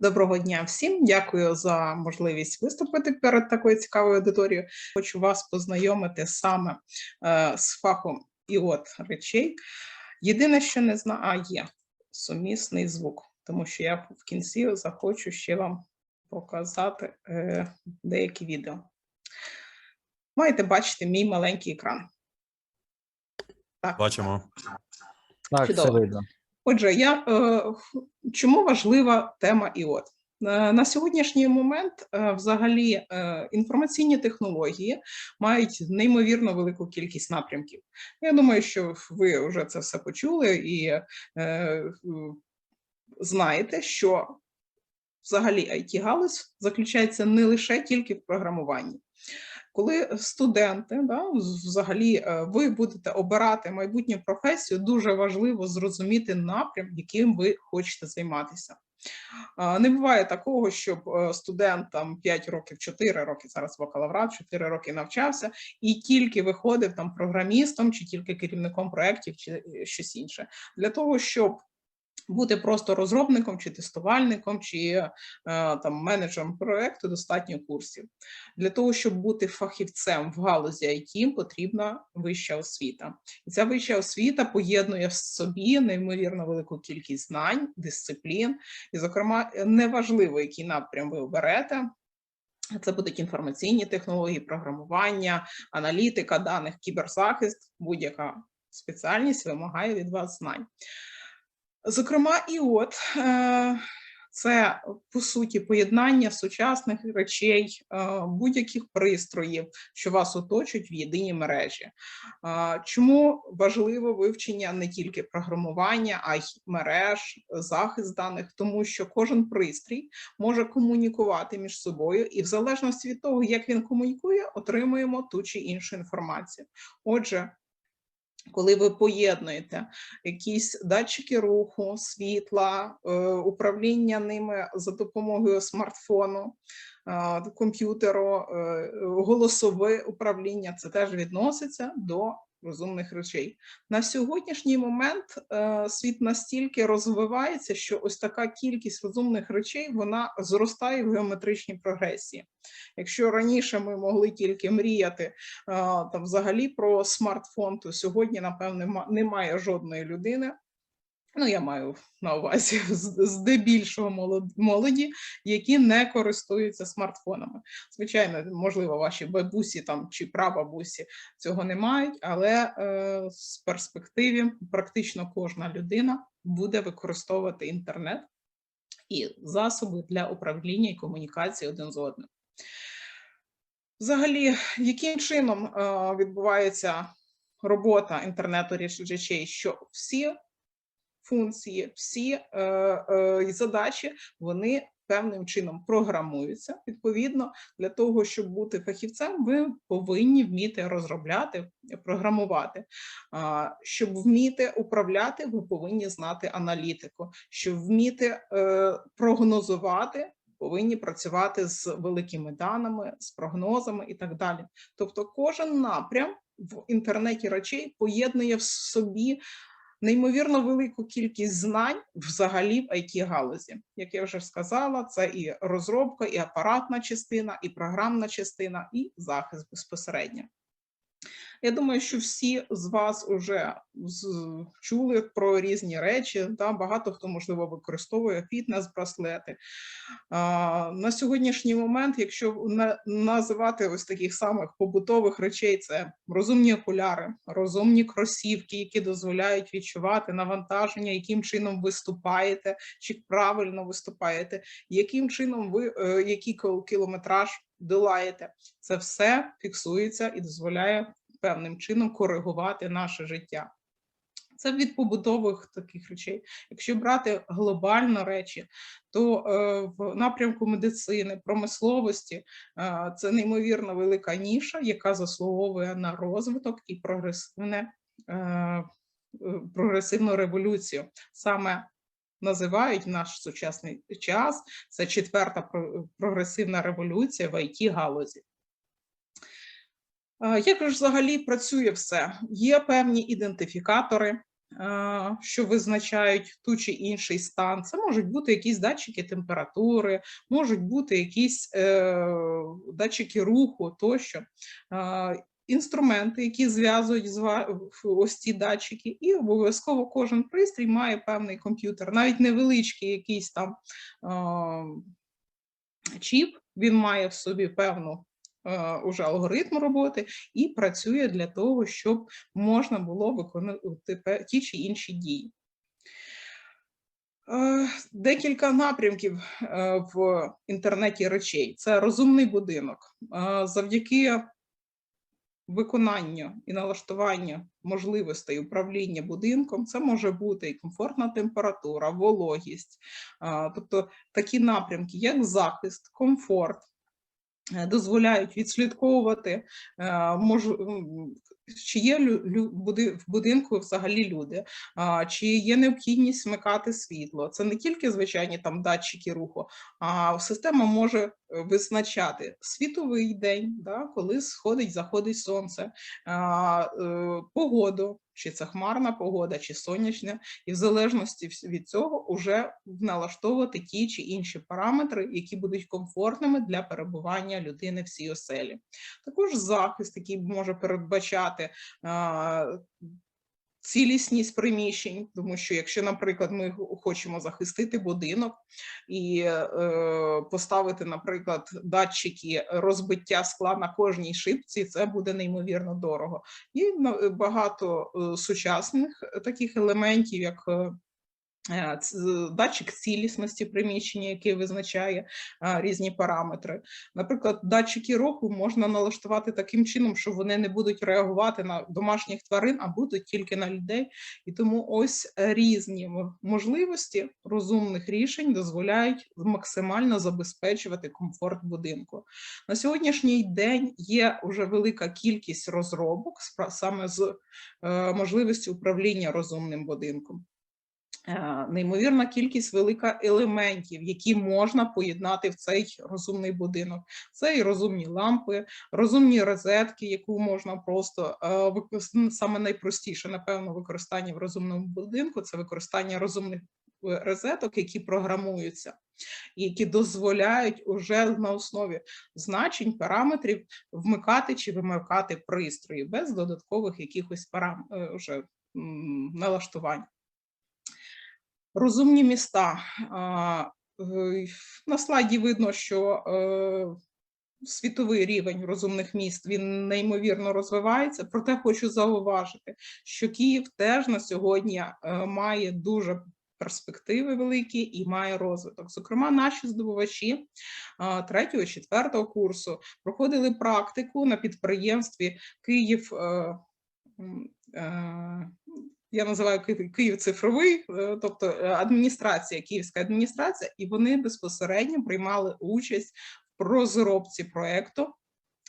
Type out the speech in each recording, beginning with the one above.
Доброго дня всім. Дякую за можливість виступити перед такою цікавою аудиторією. Хочу вас познайомити саме е, з фахом іот речей. Єдине, що не знаю, а є сумісний звук, тому що я в кінці захочу ще вам показати е, деякі відео. Маєте бачити мій маленький екран. Так, Бачимо. Так, Чудово. все видно. Отже, я е, чому важлива тема ІОТ? Е, На сьогоднішній момент е, взагалі інформаційні технології мають неймовірно велику кількість напрямків. Я думаю, що ви вже це все почули і знаєте, що взагалі it галузь заключається не лише тільки в програмуванні. Коли студенти, да, взагалі е, ви будете обирати майбутню професію, дуже важливо зрозуміти напрям, яким ви хочете займатися. Не буває такого, щоб е, студент там 5 років, 4 роки, зараз бакалаврат, 4 роки навчався, і тільки виходив там програмістом, чи тільки керівником проєктів, чи е, щось інше. Для того, щоб бути просто розробником чи тестувальником, чи е, там менеджером проекту достатньо курсів. Для того, щоб бути фахівцем в галузі IT, потрібна вища освіта. І ця вища освіта поєднує в собі неймовірно велику кількість знань, дисциплін, і, зокрема, неважливо, який напрям ви оберете. Це будуть інформаційні технології, програмування, аналітика даних, кіберзахист, будь-яка спеціальність вимагає від вас знань. Зокрема, і от е, це по суті поєднання сучасних речей, е, будь-яких пристроїв, що вас оточують в єдиній мережі. Е, Чому важливо вивчення не тільки програмування, а й мереж, захист даних, тому що кожен пристрій може комунікувати між собою, і в залежності від того, як він комунікує, отримуємо ту чи іншу інформацію. Отже, коли ви поєднуєте якісь датчики руху, світла, е, управління ними за допомогою смартфону, е, комп'ютеру, е, голосове управління, це теж відноситься до розумних речей. На сьогоднішній момент е, світ настільки розвивається, що ось така кількість розумних речей вона зростає в геометричній прогресії. Якщо раніше ми могли тільки мріяти е, там взагалі про смартфон, то сьогодні, напевне, ма- немає жодної людини. Ну, я маю на увазі здебільшого молоді, які не користуються смартфонами. Звичайно, можливо, ваші бабусі там чи прабабусі цього не мають, але е, з перспективі практично кожна людина буде використовувати інтернет і засоби для управління і комунікації один з одним. Взагалі, яким чином е, відбувається робота інтернету речей, що всі функції, всі е, е, задачі вони певним чином програмуються. Відповідно, для того, щоб бути фахівцем, ви повинні вміти розробляти, програмувати. А, Щоб вміти управляти, ви повинні знати аналітику. Щоб вміти е, прогнозувати, повинні працювати з великими даними, з прогнозами і так далі. Тобто, кожен напрям в інтернеті речей поєднує в собі неймовірно велику кількість знань взагалі в it галузі. Як я вже сказала, це і розробка, і апаратна частина, і програмна частина, і захист безпосередньо. Я думаю, що всі з вас вже чули про різні речі. Да? Багато хто, можливо, використовує фітнес-браслети. На сьогоднішній момент, якщо на- називати ось таких самих побутових речей, це розумні окуляри, розумні кросівки, які дозволяють відчувати навантаження, яким чином виступаєте, чи правильно виступаєте, яким чином ви е, який кілометраж долаєте. Це все фіксується і дозволяє певним чином коригувати наше життя. Це від побутових таких речей. Якщо брати глобально речі, то е, в напрямку медицини, промисловості е, це неймовірно велика ніша, яка заслуговує на розвиток і прогресивне, е, прогресивну революцію. Саме називають наш сучасний час це четверта про- прогресивна революція в it галузі. Як ж взагалі працює все? Є певні ідентифікатори, е, що визначають ту чи інший стан. Це можуть бути якісь датчики температури, можуть бути якісь е, датчики руху тощо. Е, Інструменти, які зв'язують з ось ці датчики, і обов'язково кожен пристрій має певний комп'ютер, навіть невеличкий якийсь там е, чіп, він має в собі певну уже алгоритм роботи і працює для того, щоб можна було виконувати ті чи інші дії. Е, Декілька напрямків е, в інтернеті речей. Це розумний будинок. Е, Завдяки виконанню і налаштуванню можливостей управління будинком, це може бути і комфортна температура, вологість, тобто такі напрямки, як захист, комфорт, е, дозволяють відслідковувати, е, мож, чи є в будинку взагалі люди, чи є необхідність вмикати світло. Це не тільки звичайні там датчики руху, а система може е, визначати світовий день, да, коли сходить, заходить сонце, е, погоду, чи це хмарна погода, чи сонячна, і в залежності від цього вже налаштовувати ті чи інші параметри, які будуть комфортними для перебування людини в цій оселі. Також захист, який може передбачати цілісність приміщень, тому що якщо, наприклад, ми хочемо захистити будинок і е, поставити, наприклад, датчики розбиття скла на кожній шибці, це буде неймовірно дорого. І на- багато е, сучасних е, таких елементів, як е, датчик цілісності приміщення, який визначає а, різні параметри. Наприклад, датчики руху можна налаштувати таким чином, що вони не будуть реагувати на домашніх тварин, а будуть тільки на людей. І тому ось е, різні можливості розумних рішень дозволяють максимально забезпечувати комфорт будинку. На сьогоднішній день є вже велика кількість розробок саме з е, можливістю управління розумним будинком. Е, Неймовірна кількість велика елементів, які можна поєднати в цей розумний будинок. Це і розумні лампи, розумні розетки, яку можна просто е, саме найпростіше, напевно, використання в розумному будинку це використання розумних е, розеток, які програмуються, які дозволяють уже на основі значень, параметрів вмикати чи вимикати пристрої без додаткових якихось парам... вже, налаштувань. Розумні міста. Е, На слайді видно, що е, світовий рівень розумних міст він неймовірно розвивається. Проте хочу зауважити, що Київ теж на сьогодні е, має дуже перспективи великі і має розвиток. Зокрема, наші здобувачі третього, четвертого курсу проходили практику на підприємстві Київ. Я називаю Київ цифровий, е, тобто е, адміністрація, київська адміністрація, і вони безпосередньо приймали участь в розробці проекту.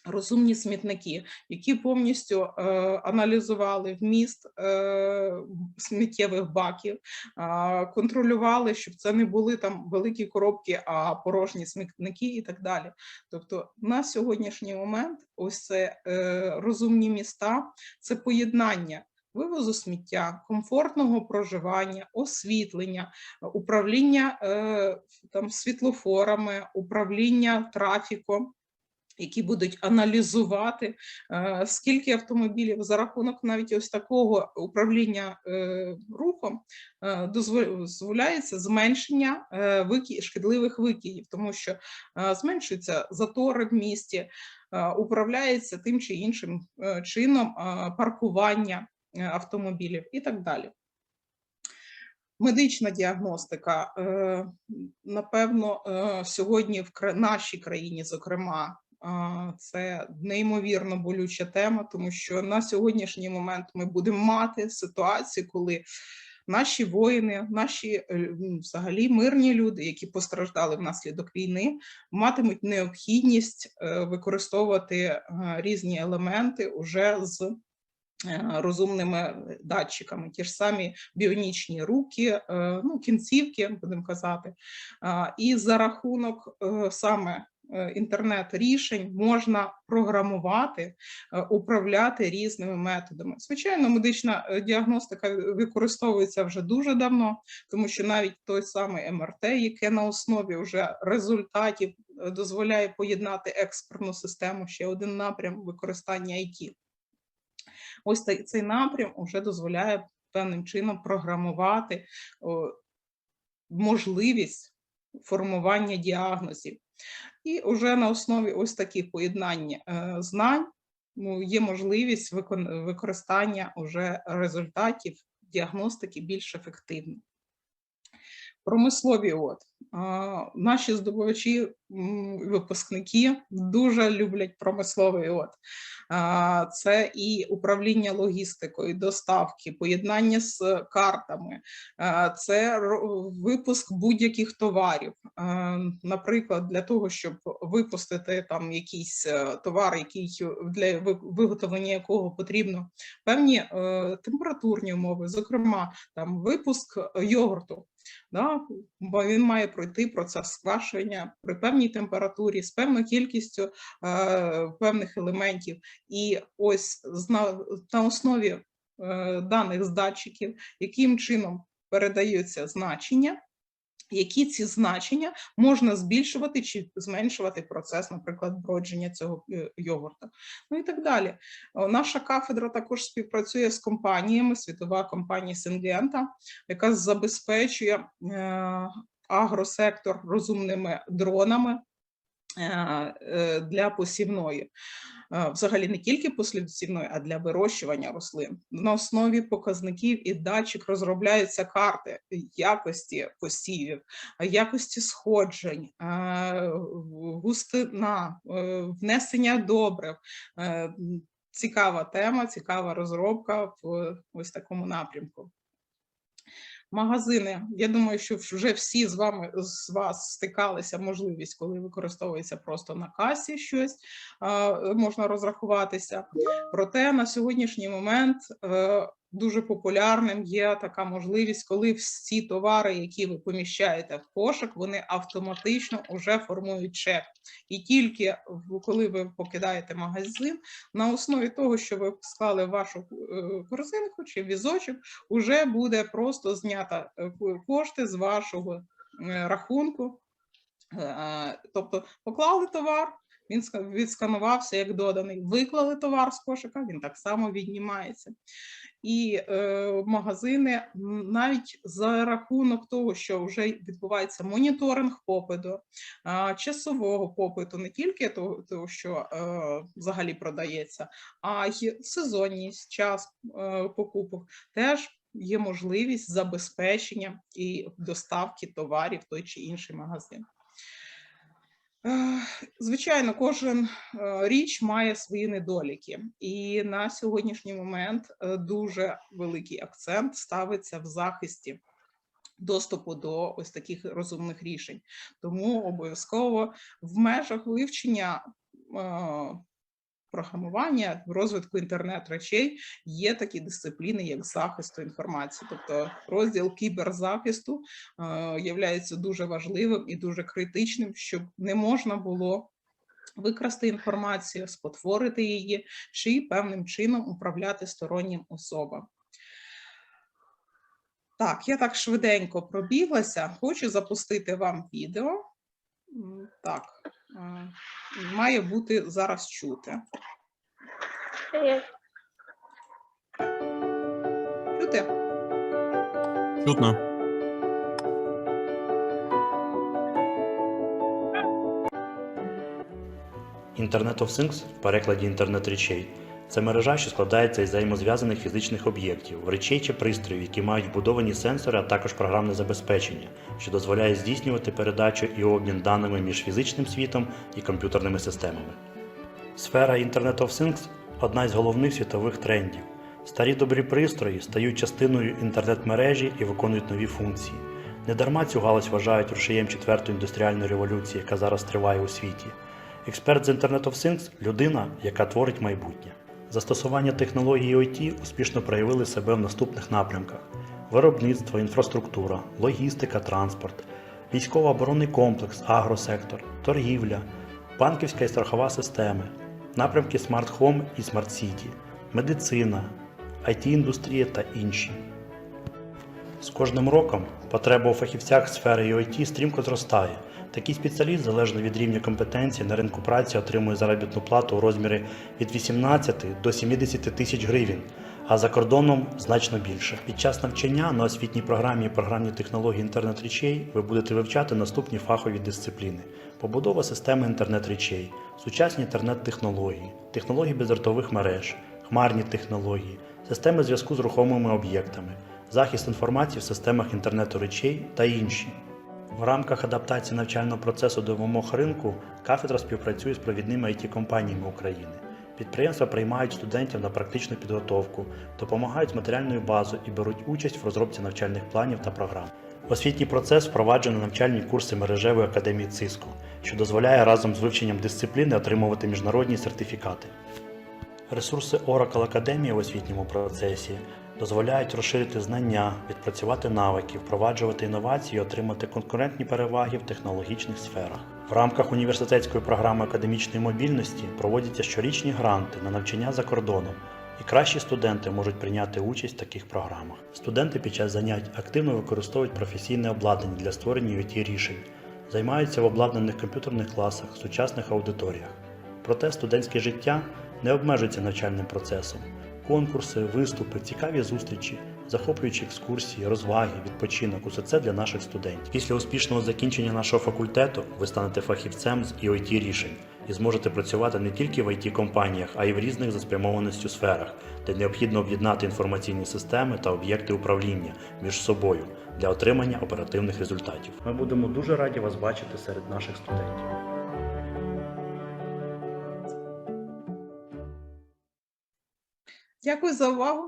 Розумні смітники, які повністю е, аналізували вміст е, сміттєвих баків, е, контролювали, щоб це не були там великі коробки, а порожні смітники і так далі. Тобто, на сьогоднішній момент, ось це е, розумні міста, це поєднання вивозу сміття, комфортного проживання, освітлення, управління е, там світлофорами, управління трафіком. Які будуть аналізувати, е, скільки автомобілів за рахунок навіть ось такого управління е, рухом е, дозволяється зменшення е, шкідливих викидів, тому що е, зменшуються затори в місті, е, управляється тим чи іншим е, чином е, паркування е, автомобілів і так далі. Медична діагностика, е, напевно, е, сьогодні в нашій країні, зокрема, це неймовірно болюча тема, тому що на сьогоднішній момент ми будемо мати ситуацію, коли наші воїни, наші е, взагалі мирні люди, які постраждали внаслідок війни, матимуть необхідність е, використовувати е, різні елементи уже з е, розумними датчиками, ті ж самі біонічні руки, е, ну, кінцівки, будемо казати. І за рахунок е, саме е, інтернет-рішень можна програмувати, е, управляти різними методами. Звичайно, медична е, діагностика використовується вже дуже давно, тому що навіть той самий МРТ, яке на основі вже результатів е, дозволяє поєднати експертну систему, ще один напрям використання IT. Ось цей- цей напрям вже дозволяє певним чином програмувати можливість формування діагнозів. І вже на основі ось таких поєднання е, знань ну, є можливість використання уже результатів діагностики більш ефективно. Промислові от. Наші здобувачі, випускники дуже люблять промисловий от. Це і управління логістикою, доставки, поєднання з картами, це випуск будь-яких товарів. Наприклад, для того, щоб випустити там якийсь е, товар, який для виготовлення якого потрібно певні е, температурні умови, зокрема, там випуск йогурту. Да? Бо він має пройти процес сквашення при певній температурі з певною кількістю е, певних елементів. І ось зна- на основі е, даних з датчиків, яким чином передаються значення, які ці значення можна збільшувати чи зменшувати процес, наприклад, бродження цього е, йогурта. Ну і так далі. Наша кафедра також співпрацює з компаніями, світова компанія Сингента, яка забезпечує е, агросектор розумними дронами е, е, для посівної. Е, Взагалі не тільки посівної, а для вирощування рослин. На основі показників і датчик розробляються карти якості посівів, якості сходжень, е, густина, е, внесення добрив. Е, Цікава тема, цікава розробка в ось такому напрямку. Магазини. Я думаю, що вже всі з вами з вас стикалися можливість, коли використовується просто на касі щось, можна розрахуватися. Проте на сьогоднішній момент е, дуже популярним є така можливість, коли всі товари, які ви поміщаєте в кошик, вони автоматично вже формують чек. І тільки коли ви покидаєте магазин, на основі того, що ви склали вашу е, корзинку чи візочок, вже буде просто знята е, кошти з вашого е, рахунку. Тобто поклали товар, він відсканувався як доданий, виклали товар з кошика, він так само віднімається. І е, магазини навіть за рахунок того, що вже відбувається моніторинг попиту, а, часового попиту, не тільки того, того що е, взагалі продається, а й сезонність, час е, покупок, теж є можливість забезпечення і доставки товарів в той чи інший магазин. Е, Звичайно, кожен е, річ має свої недоліки, і на сьогоднішній момент е, дуже великий акцент ставиться в захисті доступу до ось таких розумних рішень. Тому обов'язково в межах вивчення програмування, розвитку інтернет-речей є такі дисципліни, як захисту інформації. Тобто розділ кіберзахисту е, являється дуже важливим і дуже критичним, щоб не можна було викрасти інформацію, спотворити її чи певним чином управляти стороннім особам. Так, я так швиденько пробіглася. Хочу запустити вам відео. Так, має бути зараз чути. Чути? Чутно. Internet of Things в перекладі інтернет речей це мережа, що складається із взаємозв'язаних фізичних об'єктів, речей чи пристроїв, які мають вбудовані сенсори, а також програмне забезпечення, що дозволяє здійснювати передачу і обмін даними між фізичним світом і комп'ютерними системами. Сфера Internet of Things одна із головних світових трендів. Старі добрі пристрої стають частиною інтернет-мережі і виконують нові функції. Недарма цю галузь вважають рушієм четвертої індустріальної революції, яка зараз триває у світі. Експерт з Internet of Things – людина, яка творить майбутнє. Застосування технології IT успішно проявили себе в наступних напрямках: виробництво, інфраструктура, логістика, транспорт, військово-оборонний комплекс, агросектор, торгівля, банківська і страхова системи, напрямки Smart Home і Smart City, медицина, IT-індустрія та інші. З кожним роком потреба у фахівцях сфери IoT стрімко зростає. Такий спеціаліст, залежно від рівня компетенції, на ринку праці отримує заробітну плату у розмірі від 18 до 70 тисяч гривень, а за кордоном значно більше. Під час навчання на освітній програмі і програмні технології інтернет речей ви будете вивчати наступні фахові дисципліни: побудова системи інтернет речей, сучасні інтернет-технології, технології бездротових мереж, хмарні технології, системи зв'язку з рухомими об'єктами, захист інформації в системах інтернету речей та інші. В рамках адаптації навчального процесу до вимог ринку кафедра співпрацює з провідними IT-компаніями України. Підприємства приймають студентів на практичну підготовку, допомагають з матеріальною базою і беруть участь в розробці навчальних планів та програм. Освітній процес впроваджено навчальні курси мережевої академії ЦИСКО, що дозволяє разом з вивченням дисципліни отримувати міжнародні сертифікати. Ресурси Oracle Академії в освітньому процесі дозволяють розширити знання, відпрацювати навики, впроваджувати інновації отримати конкурентні переваги в технологічних сферах. В рамках університетської програми академічної мобільності проводяться щорічні гранти на навчання за кордоном, і кращі студенти можуть прийняти участь в таких програмах. Студенти під час занять активно використовують професійне обладнання для створення it рішень, займаються в обладнаних комп'ютерних класах, сучасних аудиторіях. Проте студентське життя не обмежується навчальним процесом. Конкурси, виступи, цікаві зустрічі, захоплюючі екскурсії, розваги, відпочинок усе це для наших студентів. Після успішного закінчення нашого факультету ви станете фахівцем з IoT рішень і зможете працювати не тільки в it компаніях а й в різних за спрямованістю сферах, де необхідно об'єднати інформаційні системи та об'єкти управління між собою для отримання оперативних результатів. Ми будемо дуже раді вас бачити серед наших студентів. Дякую за увагу.